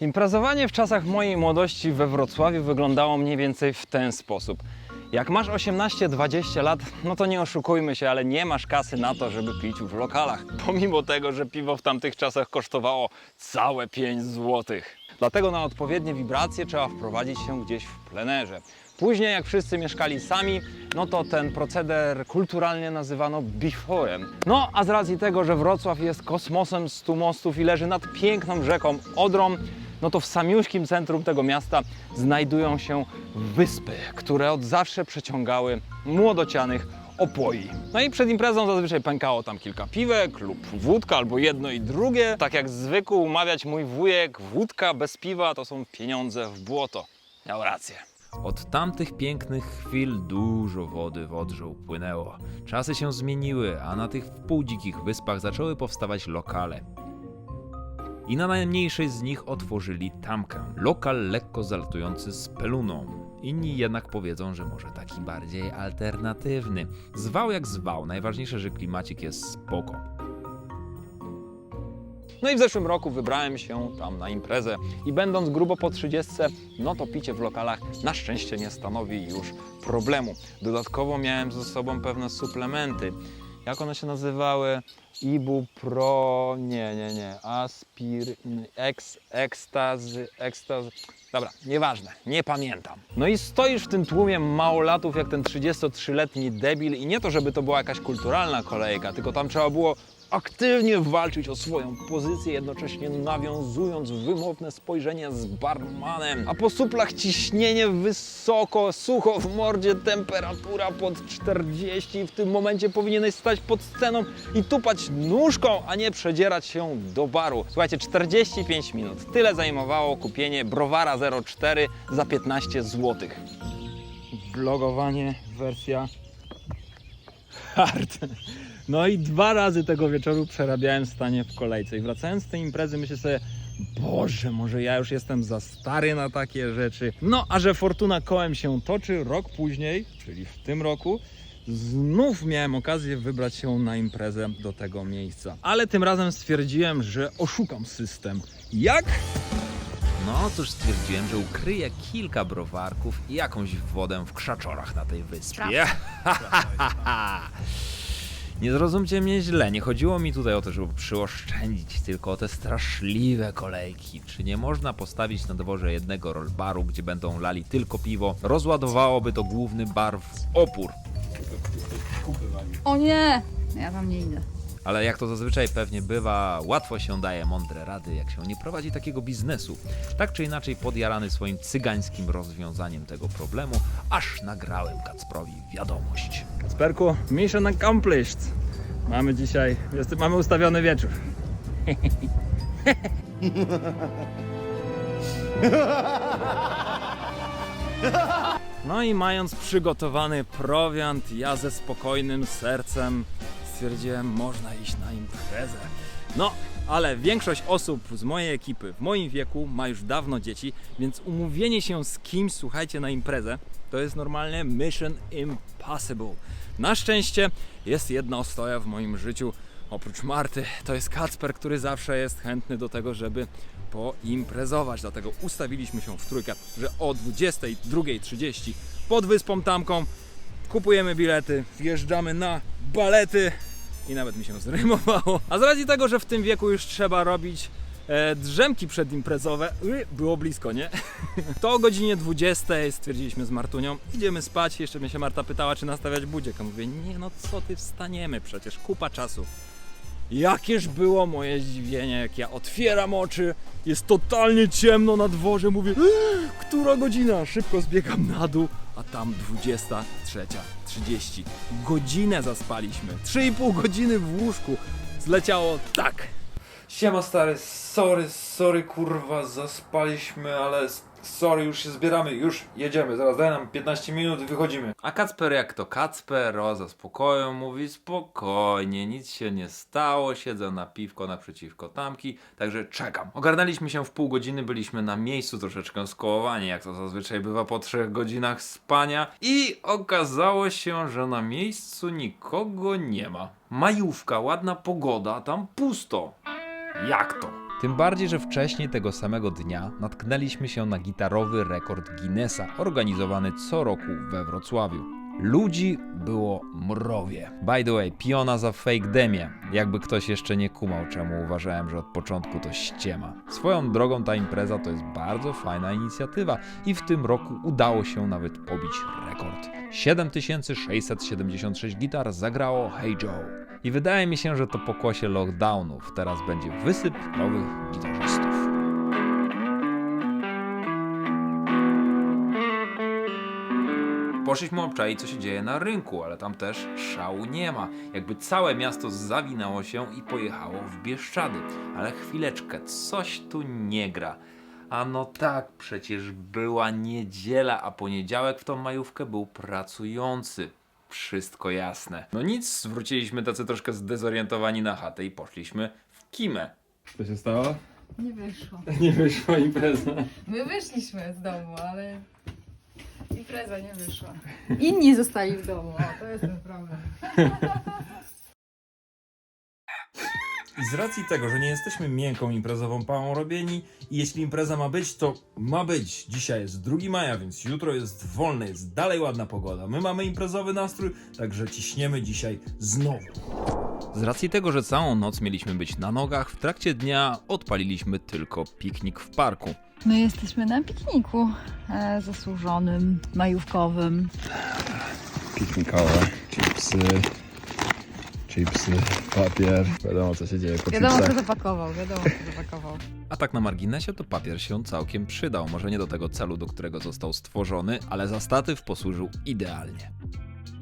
Imprezowanie w czasach mojej młodości we Wrocławiu wyglądało mniej więcej w ten sposób. Jak masz 18-20 lat, no to nie oszukujmy się, ale nie masz kasy na to, żeby pić w lokalach. Pomimo tego, że piwo w tamtych czasach kosztowało całe 5 zł. Dlatego na odpowiednie wibracje trzeba wprowadzić się gdzieś w plenerze. Później, jak wszyscy mieszkali sami, no to ten proceder kulturalnie nazywano biforem. No, a z racji tego, że Wrocław jest kosmosem stu mostów i leży nad piękną rzeką Odrą, no to w samiuśkim centrum tego miasta znajdują się wyspy, które od zawsze przeciągały młodocianych opoi. No i przed imprezą zazwyczaj pękało tam kilka piwek lub wódka, albo jedno i drugie. Tak jak zwykł umawiać mój wujek, wódka bez piwa to są pieniądze w błoto. Miał rację. Od tamtych pięknych chwil dużo wody w Odrze upłynęło. Czasy się zmieniły, a na tych wpółdzikich wyspach zaczęły powstawać lokale. I na najmniejszej z nich otworzyli tamkę. Lokal lekko zalatujący z peluną. Inni jednak powiedzą, że może taki bardziej alternatywny. Zwał jak zwał, najważniejsze, że klimacik jest spoko. No i w zeszłym roku wybrałem się tam na imprezę i będąc grubo po 30, no to picie w lokalach na szczęście nie stanowi już problemu. Dodatkowo miałem ze sobą pewne suplementy. Jak one się nazywały? Ibupro... nie, nie, nie. Aspir... Ex... Ekstazy... Ekstazy... Dobra, nieważne, nie pamiętam. No i stoisz w tym tłumie małolatów jak ten 33-letni debil i nie to, żeby to była jakaś kulturalna kolejka, tylko tam trzeba było aktywnie walczyć o swoją pozycję, jednocześnie nawiązując wymowne spojrzenie z barmanem. A po suplach ciśnienie wysoko, sucho w mordzie, temperatura pod 40. W tym momencie powinieneś stać pod sceną i tupać nóżką, a nie przedzierać się do baru. Słuchajcie, 45 minut. Tyle zajmowało kupienie browara 04 za 15 zł. Vlogowanie, wersja hard. No i dwa razy tego wieczoru przerabiałem stanie w kolejce. I wracając z tej imprezy myślę sobie, Boże, może ja już jestem za stary na takie rzeczy. No, a że fortuna kołem się toczy, rok później, czyli w tym roku, znów miałem okazję wybrać się na imprezę do tego miejsca. Ale tym razem stwierdziłem, że oszukam system. Jak? No cóż, stwierdziłem, że ukryję kilka browarków i jakąś wodę w krzaczorach na tej wyspie. Nie zrozumcie mnie źle, nie chodziło mi tutaj o to, żeby przyoszczędzić, tylko o te straszliwe kolejki. Czy nie można postawić na dworze jednego rollbaru, gdzie będą lali tylko piwo? Rozładowałoby to główny bar w opór. O nie! Ja tam nie idę. Ale jak to zazwyczaj pewnie bywa, łatwo się daje mądre rady, jak się nie prowadzi takiego biznesu. Tak czy inaczej podjarany swoim cygańskim rozwiązaniem tego problemu, aż nagrałem Kacprowi wiadomość. Kacperku, mission accomplished. Mamy dzisiaj, jest, mamy ustawiony wieczór. No i mając przygotowany prowiant, ja ze spokojnym sercem stwierdziłem, można iść na imprezę. No, ale większość osób z mojej ekipy w moim wieku ma już dawno dzieci, więc umówienie się z kimś, słuchajcie, na imprezę to jest normalnie mission impossible. Na szczęście jest jedna ostoja w moim życiu. Oprócz Marty, to jest Kacper, który zawsze jest chętny do tego, żeby poimprezować. Dlatego ustawiliśmy się w trójkę, że o 22.30 pod Wyspą Tamką kupujemy bilety, wjeżdżamy na balety i nawet mi się zrymowało. A z racji tego, że w tym wieku już trzeba robić e, drzemki przedimprezowe, y, było blisko, nie? To o godzinie 20 stwierdziliśmy z Martunią, idziemy spać. Jeszcze mnie się Marta pytała, czy nastawiać budziek. A mówię, nie no co ty, wstaniemy przecież, kupa czasu. Jakież było moje zdziwienie, jak ja otwieram oczy, jest totalnie ciemno na dworze, mówię, "Eee, która godzina? Szybko zbiegam na dół, a tam 23.30. Godzinę zaspaliśmy, 3,5 godziny w łóżku. Zleciało tak. Siema stary, sorry, sorry kurwa, zaspaliśmy, ale sorry, już się zbieramy, już jedziemy, zaraz daj nam 15 minut i wychodzimy. A Kacper jak to Kacper, o zaspokoją, mówi spokojnie, nic się nie stało, siedzę na piwko naprzeciwko tamki, także czekam. Ogarnęliśmy się w pół godziny, byliśmy na miejscu troszeczkę skołowani, jak to zazwyczaj bywa po trzech godzinach spania i okazało się, że na miejscu nikogo nie ma. Majówka, ładna pogoda, tam pusto. Jak to? Tym bardziej, że wcześniej tego samego dnia natknęliśmy się na gitarowy rekord Guinnessa, organizowany co roku we Wrocławiu. Ludzi było mrowie. By the way, piona za fake demie. Jakby ktoś jeszcze nie kumał, czemu uważałem, że od początku to ściema. Swoją drogą ta impreza to jest bardzo fajna inicjatywa i w tym roku udało się nawet pobić rekord. 7676 gitar zagrało Hey Joe. I wydaje mi się, że to pokłosie lockdownów. Teraz będzie wysyp nowych gitarzystów. Poszliśmy obczaić, co się dzieje na rynku, ale tam też szału nie ma. Jakby całe miasto zawinęło się i pojechało w Bieszczady. Ale chwileczkę, coś tu nie gra. A no tak, przecież była niedziela, a poniedziałek w tą majówkę był pracujący. Wszystko jasne. No nic, wróciliśmy tacy troszkę zdezorientowani na chatę i poszliśmy w kimę. Co się stało? Nie wyszło. Nie wyszła impreza. My wyszliśmy z domu, ale impreza nie wyszła. Inni zostali w domu, o, to jest ten problem. I z racji tego, że nie jesteśmy miękką imprezową pałą robieni i jeśli impreza ma być, to ma być. Dzisiaj jest 2 maja, więc jutro jest wolne, jest dalej ładna pogoda. My mamy imprezowy nastrój, także ciśniemy dzisiaj znowu. Z racji tego, że całą noc mieliśmy być na nogach, w trakcie dnia odpaliliśmy tylko piknik w parku. My jesteśmy na pikniku e, zasłużonym, majówkowym. piknikowe, chipsy, chipsy, papier, wiadomo co się dzieje po Wiadomo, kto chipsach. zapakował, wiadomo, kto zapakował. A tak na marginesie to papier się całkiem przydał. Może nie do tego celu, do którego został stworzony, ale za statyw posłużył idealnie.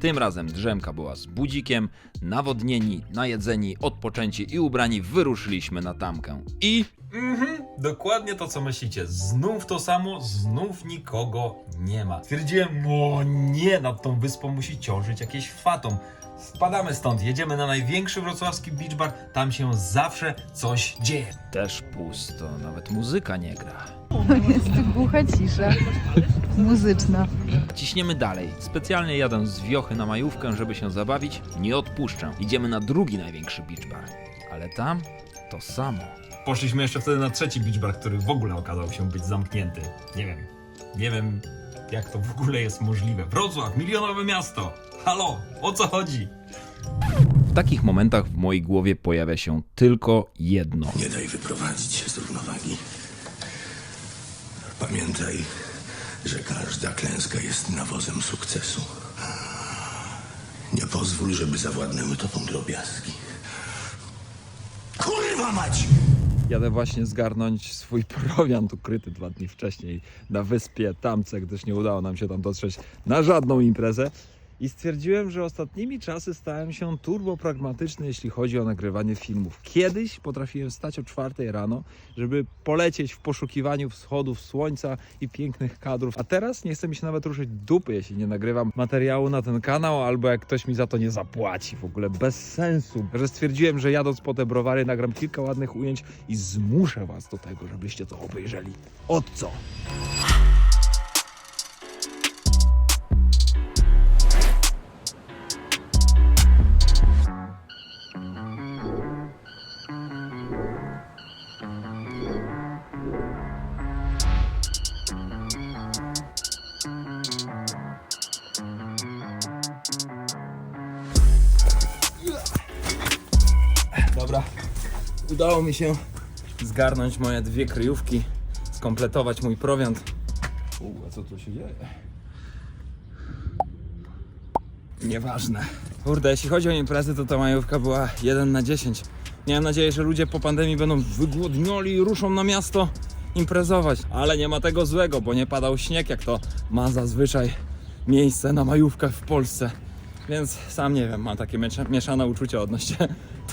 Tym razem drzemka była z budzikiem, nawodnieni, najedzeni, odpoczęci i ubrani wyruszyliśmy na tamkę. I Mhm, dokładnie to co myślicie. Znów to samo, znów nikogo nie ma. Stwierdziłem, o nie, nad tą wyspą musi ciążyć jakieś fatum. Spadamy stąd, jedziemy na największy wrocławski beach bar, tam się zawsze coś dzieje. też pusto, nawet muzyka nie gra. Jest głucha cisza muzyczna. Ciśniemy dalej. Specjalnie jadę z wiochy na majówkę, żeby się zabawić. Nie odpuszczę. Idziemy na drugi największy beach bar. Ale tam to samo. Poszliśmy jeszcze wtedy na trzeci beach bar, który w ogóle okazał się być zamknięty. Nie wiem, nie wiem jak to w ogóle jest możliwe. Wrocław, milionowe miasto! Halo, o co chodzi? W takich momentach w mojej głowie pojawia się tylko jedno. Nie daj wyprowadzić się z równowagi. Pamiętaj, że każda klęska jest nawozem sukcesu. Nie pozwól, żeby zawładnęły tobą drobiazgi. Kurwa mać! Jadę właśnie zgarnąć swój prowiant ukryty dwa dni wcześniej na wyspie Tamce, gdyż nie udało nam się tam dotrzeć na żadną imprezę. I stwierdziłem, że ostatnimi czasy stałem się turbo pragmatyczny, jeśli chodzi o nagrywanie filmów. Kiedyś potrafiłem stać o czwartej rano, żeby polecieć w poszukiwaniu wschodów słońca i pięknych kadrów. A teraz nie chcę mi się nawet ruszyć dupy, jeśli nie nagrywam materiału na ten kanał, albo jak ktoś mi za to nie zapłaci. W ogóle bez sensu. Że stwierdziłem, że jadąc po te browary nagram kilka ładnych ujęć i zmuszę was do tego, żebyście to obejrzeli. Od co? Udało mi się zgarnąć moje dwie kryjówki, skompletować mój prowiant. U, a co tu się dzieje? Nieważne. Kurde, jeśli chodzi o imprezy, to ta majówka była 1 na 10. Miałem nadzieję, że ludzie po pandemii będą wygłodnioli i ruszą na miasto imprezować. Ale nie ma tego złego, bo nie padał śnieg, jak to ma zazwyczaj miejsce na majówkach w Polsce. Więc sam nie wiem, mam takie miesza- mieszane uczucia odnośnie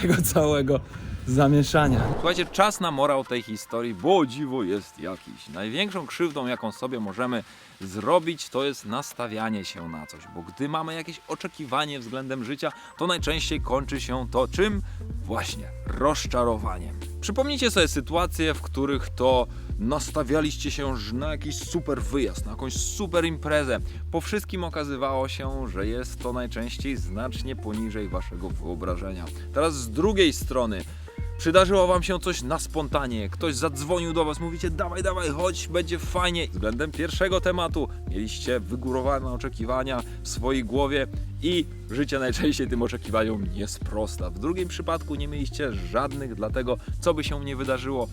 tego całego zamieszania. Słuchajcie, czas na morał tej historii, bo dziwo jest jakiś. Największą krzywdą, jaką sobie możemy zrobić, to jest nastawianie się na coś, bo gdy mamy jakieś oczekiwanie względem życia, to najczęściej kończy się to czym? Właśnie rozczarowaniem. Przypomnijcie sobie sytuacje, w których to nastawialiście się na jakiś super wyjazd, na jakąś super imprezę. Po wszystkim okazywało się, że jest to najczęściej znacznie poniżej waszego wyobrażenia. Teraz z drugiej strony, Przydarzyło wam się coś na spontanie, ktoś zadzwonił do was, mówicie dawaj, dawaj, chodź, będzie fajnie. Względem pierwszego tematu mieliście wygórowane oczekiwania w swojej głowie i życie najczęściej tym oczekiwaniom nie sprosta. W drugim przypadku nie mieliście żadnych, dlatego co by się nie wydarzyło,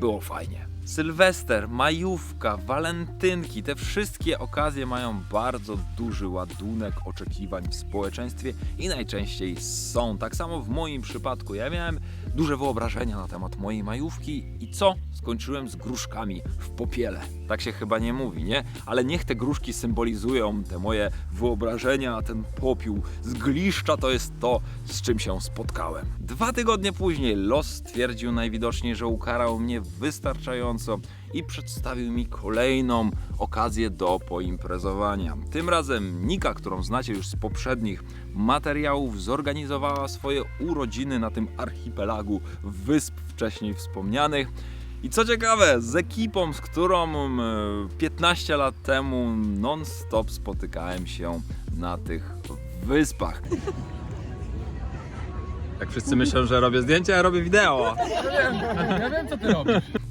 było fajnie. Sylwester, majówka, walentynki, te wszystkie okazje mają bardzo duży ładunek oczekiwań w społeczeństwie i najczęściej są. Tak samo w moim przypadku. Ja miałem duże wyobrażenia na temat mojej majówki i co? Skończyłem z gruszkami w popiele. Tak się chyba nie mówi, nie? Ale niech te gruszki symbolizują te moje wyobrażenia, ten popiół z gliszcza to jest to, z czym się spotkałem. Dwa tygodnie później los stwierdził najwidoczniej, że ukarał mnie wystarczająco i przedstawił mi kolejną okazję do poimprezowania. Tym razem Nika, którą znacie już z poprzednich materiałów, zorganizowała swoje urodziny na tym archipelagu wysp wcześniej wspomnianych. I co ciekawe, z ekipą, z którą e, 15 lat temu non-stop spotykałem się na tych wyspach. Jak wszyscy myślą, że robię zdjęcia, ja robię wideo.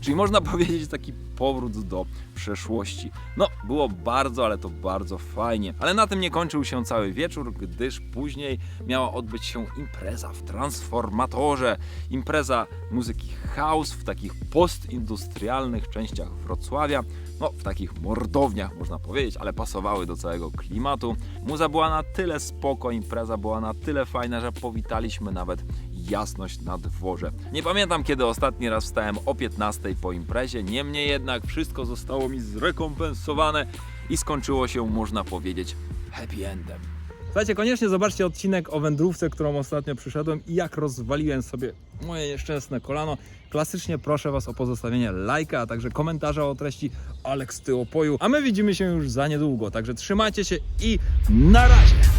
Czyli można powiedzieć taki powrót do przeszłości. No, było bardzo, ale to bardzo fajnie. Ale na tym nie kończył się cały wieczór, gdyż później miała odbyć się impreza w Transformatorze. Impreza muzyki house w takich postindustrialnych częściach Wrocławia. No, w takich mordowniach można powiedzieć, ale pasowały do całego klimatu. Muza była na tyle spoko, impreza była na tyle fajna, że powitaliśmy nawet jasność na dworze. Nie pamiętam kiedy ostatni raz wstałem o 15 po imprezie, niemniej jednak wszystko zostało mi zrekompensowane i skończyło się, można powiedzieć, happy endem. Słuchajcie, koniecznie zobaczcie odcinek o wędrówce, którą ostatnio przyszedłem i jak rozwaliłem sobie moje nieszczęsne kolano. Klasycznie proszę Was o pozostawienie lajka, a także komentarza o treści Aleks Ty opoju. A my widzimy się już za niedługo, także trzymajcie się i na razie!